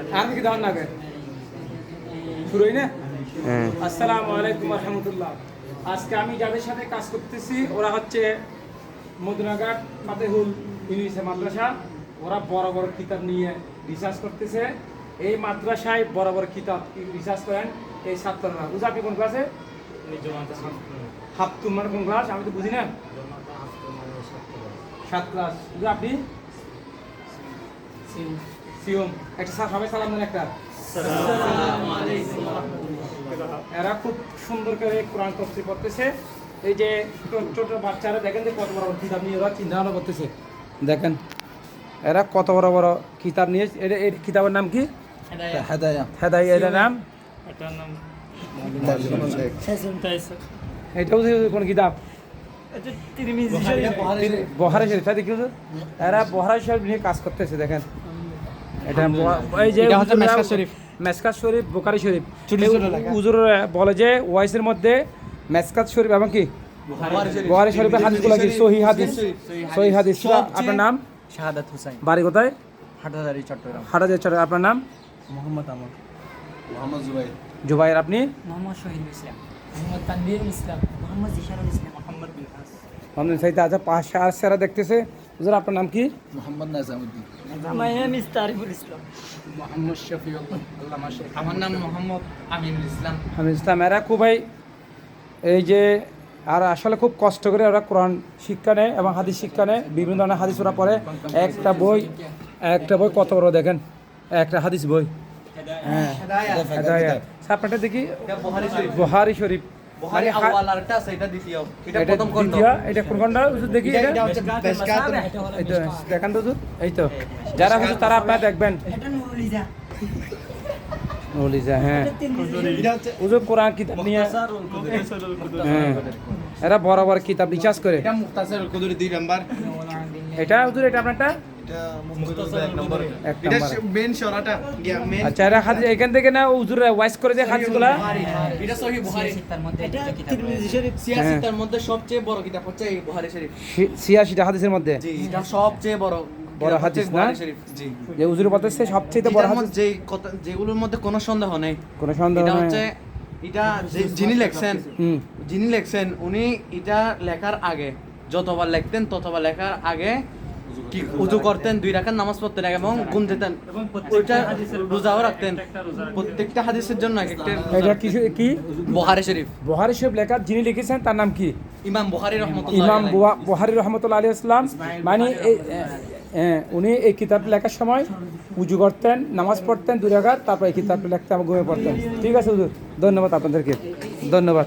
আর দাও না গে না হ্যাঁ। আসসালামু আলাইকুম রহমতুল্লাহ। আজকে আমি যাদের সাথে কাজ করতেছি ওরা হচ্ছে মদুনাঘাট ফাতেহুল ইউনিসে মাদ্রাসা। ওরা বড় বড় কিতাব নিয়ে রিসার্চ করতেছে। এই মাদ্রাসায় বড় বড় কিতাব রিসার্চ করেন এই ছাত্ররা। বুঝা আপনি কোন ক্লাসে হাফতুম মানে কোন ক্লাস আমি তো বুঝি না। সাত ক্লাস বুঝা আপনি? সিওম একটা স্যার সবাই সালাম দেন একটা। এরা খুব সুন্দর করে কোরআন তফসির করতেছে এই যে ছোট ছোট বাচ্চারা দেখেন যে কত বড় বড় কিতাব নিয়ে ওরা চিন্তা ভাবনা করতেছে। দেখেন এরা কত বড় বড় কিতাব নিয়ে এটা এই কিতাবের নাম কি? হেদায়া হেদাই এটার নাম এটাও যে কোন কিতাব? এটা শরীফ। বহারা শরীফ এরা বহারা শরীফ নিয়ে কাজ করতেছে দেখেন। এটা এই যে হচ্ছে হুজুররা- শরীফ। মেসকাত শরীফ বোকারি শরীফ। ছোট এই ছোট লেখা। হুজুর বলে যে ওয়াইসের মধ্যে মেসকাত শরীফ এবং কি? বুহারি শরীফের হাদিসগুলো কি? সহি হাদিস? সহি হাদিস। আপনার নাম? শাহাদাত হুসাইন। বাড়ি কোথায়? হাটাদারি চট্টগ্রাম। হাটাজের চরে আপনার নাম? মোহাম্মদ আমর। মোহাম্মদ জুবাইর। জুবাইর আপনি? মোহাম্মদ শহীদুল ইসলাম। মোহাম্মদ তানভীর ইসলাম। মোহাম্মদ জিশারুল ইসলাম। মোহাম্মদ বিন হাস আমাদের সাইতে আছে পাঁচ দেখতেছে। হুজুর আপনার নাম কি? Mohammad Najamuddin. My name is Tariful Islam Mohammad Shafiullah আমার নাম মোহাম্মদ আমিনুল ইসলাম। আমি ইসলাম এরা খুবই এই যে আর আসলে খুব কষ্ট করে ওরা কোরআন শিক্ষা নেয় এবং হাদিস শিক্ষা নেয়। বিভিন্ন ধরনের হাদিস ওরা পড়ে। একটা বই একটা বই কত বড় দেখেন? একটা হাদিস বই। হ্যাঁ হেদায়াত। আপনারটা দেখি? বহারি শরীফ। মানে এটা যারা হুজুর তারা আপনারা দেখবেন। হ্যাঁ। হুজুর কোরআন কিতাব নিয়ে হ্যাঁ। এরা বড় বড় কিতাব রিচার্জ করে। এটা মুক্তাসার কুদুরি দুই নাম্বার। এটা হুজুর এটা আপনারটা? মেন মেন আচ্ছা এরা হাদিস এখান থেকে না হুজুর ওয়াইস করে যে হাদিসগুলা এটা সহিহ বুখারী তার মধ্যে এটা একটা কিতাব তিরমিজি শরীফ সিয়াসি তার মধ্যে সবচেয়ে বড় কিতাব হচ্ছে এই বুখারী শরীফ। শি- ছিয়াশিটা হাদিসের মধ্যে? জি এটা সবচেয়ে বড় বড় হাদিস না? বুখারী শরীফ। জি। যে হুজুর বলতেছে সবচেয়ে বড় হাদিস? মধ্যে যেগুলোর মধ্যে কোনো সন্দেহ নেই। কোনো সন্দেহ এটা হচ্ছে এটা যিনি লেখছেন যিনি লেখছেন উনি এটা লেখার আগে যতবার লিখতেন ততবার লেখার আগে কি উজু করতেন দুই রাকাত নামাজ পড়তেন এবং ঘুম যেতেন ওইটা রোজাও রাখতেন। প্রত্যেকটা হাদিসের জন্য এক একটা এটা কি কি? বুখারী শরীফ। বহারি শরীফ লেখা যিনি লিখেছেন তার নাম কি? ইমাম বুখারী রহমতুল্লাহ ইমাম বুয়া- বুহারি রহমতুল্লাহ আলী ইসলাম মানে এই উনি এই কিতাব লেখার সময় উজু করতেন নামাজ পড়তেন দুই রাকাত তারপর এই কিতাব লিখতে আমার ঘুমিয়ে পড়তেন। ঠিক আছে ধন্যবাদ আপনাদেরকে। ধন্যবাদ।